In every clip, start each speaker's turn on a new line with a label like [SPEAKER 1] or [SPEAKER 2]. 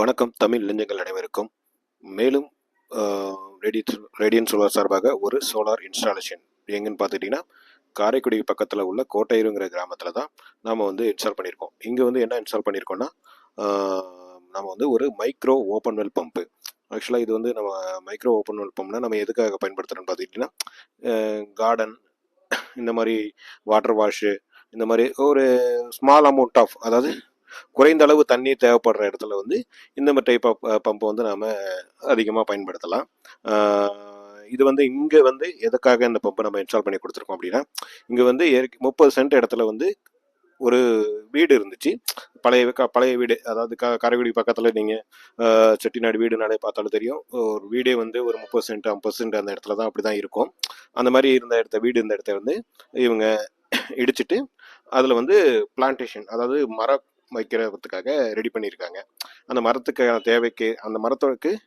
[SPEAKER 1] வணக்கம். தமிழ் இளைஞர்கள் அனைவருக்கும் மேலும் ரேடியன் ரேடியன் சோலார் சார்பாக ஒரு சோலார் இன்ஸ்டாலேஷன். எங்கன்னு பார்த்துட்டிங்கன்னா காரைக்குடி பக்கத்தில் உள்ள கோட்டையூருங்கிற கிராமத்தில் தான் நாம் வந்து இன்ஸ்டால் பண்ணியிருக்கோம். இங்கே வந்து என்ன இன்ஸ்டால் பண்ணியிருக்கோம்னா நம்ம வந்து ஒரு மைக்ரோ ஓப்பன் வெல் பம்பு. ஆக்சுவலாக இது வந்து நம்ம மைக்ரோ ஓப்பன் வெல் பம்ப்னா நம்ம எதுக்காக பயன்படுத்துகிறோன்னு பார்த்துக்கிட்டிங்கன்னா கார்டன் இந்த மாதிரி வாட்டர் வாஷு இந்த மாதிரி ஒரு ஸ்மால் அமௌண்ட் ஆஃப் அதாவது குறைந்த அளவு தண்ணி தேவைப்படுற இடத்துல வந்து இந்த மாதிரி டைப் ஆஃப் பம்பை வந்து நாம் அதிகமாக பயன்படுத்தலாம். இது வந்து இங்கே வந்து எதுக்காக இந்த பம்பை நம்ம இன்ஸ்டால் பண்ணி கொடுத்துருக்கோம் அப்படின்னா இங்கே வந்து ஏற்க- முப்பது சென்ட் இடத்துல வந்து ஒரு வீடு இருந்துச்சு. பழைய பழைய வீடு அதாவது க காரைக்குடி பக்கத்தில் நீங்கள் செட்டிநாடு வீடுனாலே பார்த்தாலும் தெரியும். ஒரு வீடே வந்து ஒரு முப்பது சென்ட் ஐம்பது சென்ட் அந்த இடத்துல தான் அப்படி தான் இருக்கும். அந்த மாதிரி இருந்த இடத்த வீடு இருந்த இடத்த வந்து இவங்க இடிச்சிட்டு அதில் வந்து பிளான்டேஷன் அதாவது மரம் வைக்கிறதுக்காக ரெடி பண்ணியிருக்காங்க. அந்த மரத்துக்கான தேவைக்கு அந்த மரத்துக்கு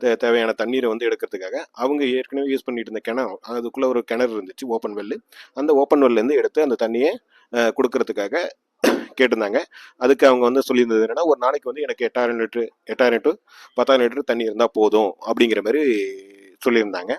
[SPEAKER 1] தே- தேவையான தண்ணீரை வந்து எடுக்கிறதுக்காக அவங்க ஏற்கனவே யூஸ் பண்ணிட்டு இருந்த கிணறு அதுக்குள்ளே ஒரு கிணறு இருந்துச்சு ஓப்பன் வெல்லு அந்த ஓப்பன் வெல்லேருந்து எடுத்து அந்த தண்ணியை கொடுக்கறதுக்காக கேட்டிருந்தாங்க. அதுக்கு அவங்க வந்து சொல்லியிருந்தது என்னன்னா ஒரு நாளைக்கு வந்து எனக்கு எட்டாயிரம் லிட்டரு எட்டாயிரம் டு பத்தாயிரம் லிட்டரு தண்ணி இருந்தால் போதும் அப்படிங்கிற மாதிரி சொல்லியிருந்தாங்க.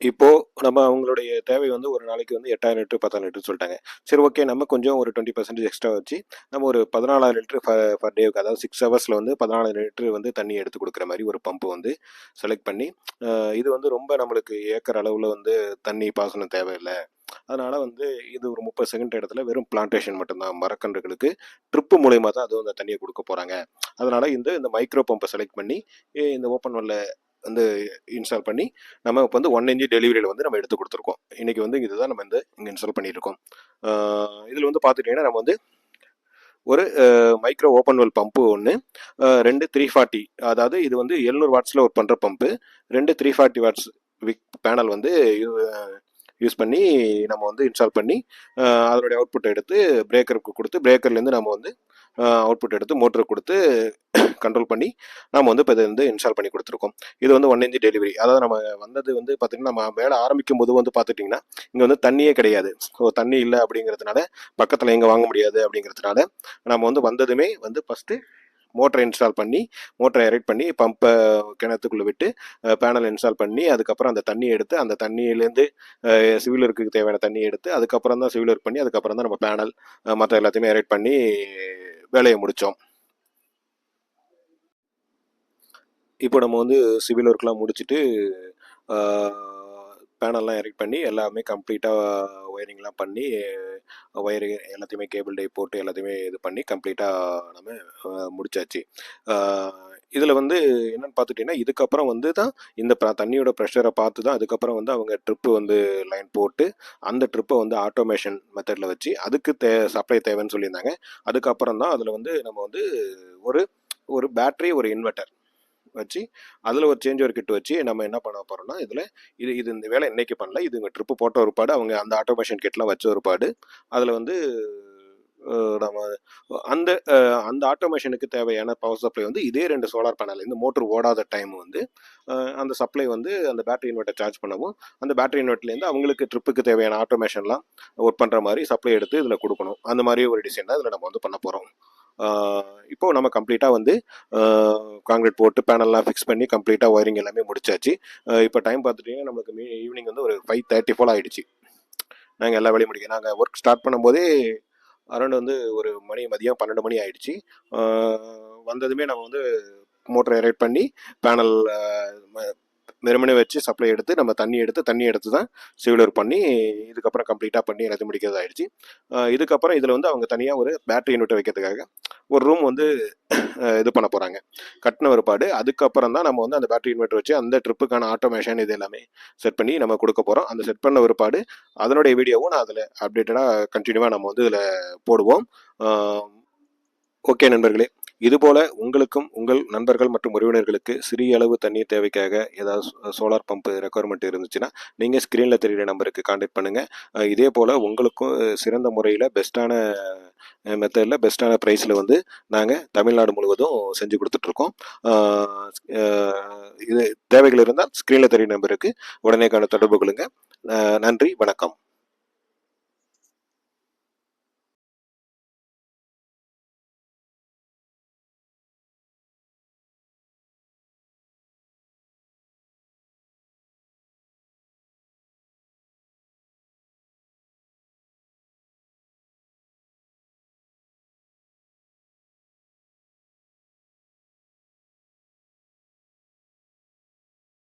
[SPEAKER 1] இப்போ நம்ம அவங்களுடைய தேவை வந்து ஒரு நாளைக்கு வந்து எட்டாயிரம் லிட்டர் பத்தாயிரம் லிட்டர் சொல்லிட்டாங்க. சரி ஓகே நம்ம கொஞ்சம் ஒரு டுவெண்ட்டி பர்சன்டேஜ் எக்ஸ்ட்ரா வச்சு நம்ம ஒரு பதினாலாயிரம் லிட்டர் பர் டேவுக்கு அதாவது சிக்ஸ் ஹவர்ஸில் வந்து பதினாலாயிரம் லிட்டர் வந்து தண்ணி எடுத்து கொடுக்குற மாதிரி ஒரு பம்பு வந்து செலக்ட் பண்ணி இது வந்து ரொம்ப நம்மளுக்கு ஏக்கர் அளவில் வந்து தண்ணி பாசனம் தேவையில்லை. அதனால வந்து இது ஒரு முப்பது செகண்ட் இடத்துல வெறும் பிளான்டேஷன் மட்டும்தான் மரக்கன்றுகளுக்கு ட்ரிப்பு மூலயமா தான் அது அந்த தண்ணியை கொடுக்க போகிறாங்க அதனால இந்த இந்த மைக்ரோ பம்பை செலக்ட் பண்ணி இந்த ஓப்பன் வெல்ல வந்து இன்ஸ்டால் பண்ணி நம்ம இப்போ வந்து ஒன் இன்ச்சி டெலிவரியில் வந்து நம்ம எடுத்து கொடுத்துருக்கோம். இன்னைக்கு வந்து இதுதான் நம்ம வந்து இங்கே இன்ஸ்டால் பண்ணியிருக்கோம். இதில் வந்து பார்த்துட்டிங்கன்னா நம்ம வந்து ஒரு மைக்ரோ ஓப்பன் வெல் பம்பு ஒன்று ரெண்டு த்ரீ ஃபார்ட்டி அதாவது இது வந்து எழுநூறு வாட்ஸில் ஒர்க் பண்ணுற பம்பு ரெண்டு த்ரீ ஃபார்ட்டி வாட்ஸ் விக் பேனல் வந்து யூஸ் பண்ணி நம்ம வந்து இன்ஸ்டால் பண்ணி அதனுடைய அவுட்புட் எடுத்து பிரேக்கருக்கு கொடுத்து பிரேக்கர்லேருந்து நம்ம வந்து அவுட்புட் எடுத்து மோட்டருக்கு கொடுத்து கண்ட்ரோல் பண்ணி நம்ம வந்து இப்போ இதை வந்து இன்ஸ்டால் பண்ணி கொடுத்துருக்கோம். இது வந்து ஒன் இன்ச் டெலிவரி அதாவது நம்ம வந்தது வந்து பார்த்திங்கன்னா நம்ம வேலை ஆரம்பிக்கும் போது வந்து பார்த்துட்டிங்கன்னா இங்கே வந்து தண்ணியே கிடையாது. ஸோ தண்ணி இல்லை அப்படிங்கிறதுனால பக்கத்தில் எங்கே வாங்க முடியாது அப்படிங்கிறதுனால நம்ம வந்து வந்ததுமே வந்து ஃபஸ்ட்டு மோட்டரை இன்ஸ்டால் பண்ணி மோட்டரை எரெக்ட் பண்ணி பம்பை கிணத்துக்குள்ளே விட்டு பேனல் இன்ஸ்டால் பண்ணி அதுக்கப்புறம் அந்த தண்ணியை எடுத்து அந்த தண்ணியிலேருந்து சிவிலருக்கு தேவையான தண்ணியை எடுத்து அதுக்கப்புறம் தான் சிவிலர் பண்ணி அதுக்கப்புறம் தான் நம்ம பேனல் மற்ற எல்லாத்தையுமே எரெக்ட் பண்ணி வேலையை முடித்தோம் இப்போ நம்ம வந்து சிவில் ஒர்க்லாம் முடிச்சுட்டு பேனல்லாம் எரெக்ட் பண்ணி எல்லாமே கம்ப்ளீட்டாக ஒயரிங்லாம் பண்ணி ஒயரு எல்லாத்தையுமே கேபிள் டை போட்டு எல்லாத்தையுமே இது பண்ணி கம்ப்ளீட்டாக நம்ம முடிச்சாச்சு. இதில் வந்து என்னென்னு பார்த்துட்டிங்கன்னா இதுக்கப்புறம் வந்து தான் இந்த தண்ணியோட ப்ரெஷரை பார்த்து தான் அதுக்கப்புறம் வந்து அவங்க ட்ரிப்பு வந்து லைன் போட்டு அந்த ட்ரிப்பை வந்து ஆட்டோமேஷன் மெத்தடில் வச்சு அதுக்கு தே சப்ளை தேவைன்னு சொல்லியிருந்தாங்க. அதுக்கப்புறம் தான் அதில் வந்து நம்ம வந்து ஒரு ஒரு பேட்ரி ஒரு இன்வெர்ட்டர் வச்சு அதில் ஒரு சேஞ்ச் ஒரு கிட் வச்சு நம்ம என்ன பண்ண போகிறோம்னா இதில் இது இது இந்த வேலை இன்றைக்கி பண்ணல இது இங்கே ட்ரிப்பு போட்ட ஒரு பாடு அவங்க அந்த ஆட்டோமேஷன் கிட்லாம் வச்ச ஒரு பாடு அதில் வந்து நம்ம அந்த அந்த ஆட்டோமேஷனுக்கு தேவையான பவர் சப்ளை வந்து இதே ரெண்டு சோலார் பேனல் இந்த மோட்டர் ஓடாத டைம் வந்து அந்த சப்ளை வந்து அந்த பேட்டரி இன்வெர்ட்டர் சார்ஜ் பண்ணவும் அந்த பேட்டரி இன்வெர்ட்லேருந்து அவங்களுக்கு ட்ரிப்புக்கு தேவையான ஆட்டோமேஷன்லாம் ஒர்க் பண்ணுற மாதிரி சப்ளை எடுத்து இதில் கொடுக்கணும். அந்த மாதிரி ஒரு டிசைன் தான் இதில் நம்ம வந்து பண்ண போகிறோம் இப்போ நம்ம கம்ப்ளீட்டாக வந்து காங்கிரீட் போட்டு பேனல்லாம் ஃபிக்ஸ் பண்ணி கம்ப்ளீட்டாக ஒயரிங் எல்லாமே முடிச்சாச்சு. இப்போ டைம் பார்த்துட்டிங்கன்னா மீ ஈவினிங் வந்து ஒரு ஃபைவ் தேர்ட்டி ஃபோல் ஆகிடுச்சு நாங்கள் எல்லா வேலையும் முடிக்க நாங்கள் ஒர்க் ஸ்டார்ட் பண்ணும்போதே அரௌண்ட் வந்து ஒரு மணி மதியம் பன்னெண்டு மணி ஆயிடுச்சு. வந்ததுமே நம்ம வந்து மோட்டரை எரேட் பண்ணி பேனல் வெறுமனே வச்சு சப்ளை எடுத்து நம்ம தண்ணி எடுத்து தண்ணி எடுத்து தான் சிவிலர் பண்ணி இதுக்கப்புறம் கம்ப்ளீட்டாக பண்ணி எல்லாத்தையும் முடிக்கிறது ஆயிடுச்சு. இதுக்கப்புறம் இதில் வந்து அவங்க தனியாக ஒரு பேட்டரி யூனிட் வைக்கிறதுக்காக ஒரு ரூம் வந்து இது பண்ண போகிறாங்க கட்டின ஒருபாடு அதுக்கப்புறம் தான் நம்ம வந்து அந்த பேட்டரி இன்வெர்டர் வச்சு அந்த ட்ரிப்புக்கான ஆட்டோமேஷன் இது எல்லாமே செட் பண்ணி நம்ம கொடுக்க போகிறோம் அந்த செட் பண்ண ஒருபாடு அதனுடைய வீடியோவும் நான் அதில் அப்டேட்டடாக கண்டினியூவாக நம்ம வந்து இதில் போடுவோம். ஓகே நண்பர்களே. இதுபோல உங்களுக்கும் உங்கள் நண்பர்கள் மற்றும் உறவினர்களுக்கு சிறிய அளவு தண்ணீர் தேவைக்காக ஏதாவது சோலார் பம்ப் ரெக்குவயர்மெண்ட் இருந்துச்சுன்னா நீங்கள் ஸ்க்ரீனில் தெரிகிற நம்பருக்கு காண்டாக்ட் பண்ணுங்கள் இதே போல் உங்களுக்கும் சிறந்த முறையில் பெஸ்ட்டான மெத்தடில் பெஸ்ட்டான ப்ரைஸில் வந்து நாங்கள் தமிழ்நாடு முழுவதும் செஞ்சு கொடுத்துட்ருக்கோம். இது தேவைகள் இருந்தால் ஸ்க்ரீனில் தெரியும் நம்பருக்கு உடனே தொடர்பு கொள்ளுங்கள் நன்றி வணக்கம்.